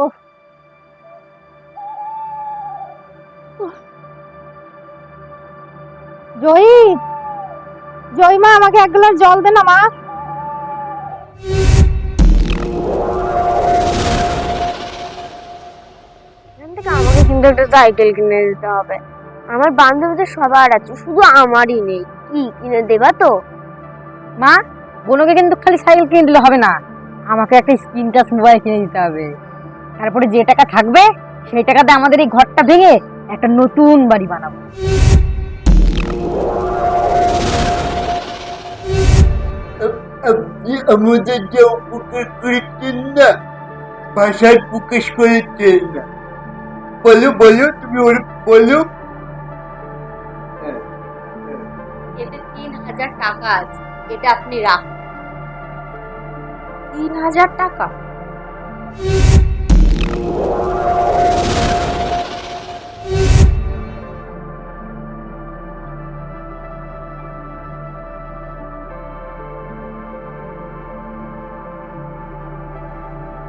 ও জয়ী। জয় মা, আমাকে এক গ্লাস জল দে না মা। কিন্তু একটা সাইকেল কিনে দিতে হবে। আমার বান্ধবীদের সবার আছে, শুধু আমারই নেই। কি কিনে দেবা তো? মা, বোনকে কিন্তু খালি সাইকেল কিনে দিলে হবে না। আমাকে একটা স্ক্রিন টাচ মোবাইল কিনে দিতে হবে। তারপরে যে টাকা থাকবে সেই টাকাতে আমাদের এই ঘরটা ভেঙে একটা নতুন বাড়ি বানাবো। আপনি আমাদের যে উপকার করেছেন না ভাষায় প্রকাশ করেছেন না। বলো বলো তুমি ওর বলো। এতে তিন হাজার টাকা আছে এটা আপনি রাখুন। তিন হাজার টাকা?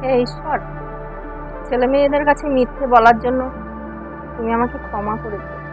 হে ঈশ্বর ছেলে মেয়েদের কাছে মিথ্যে বলার জন্য তুমি আমাকে ক্ষমা করে দিও।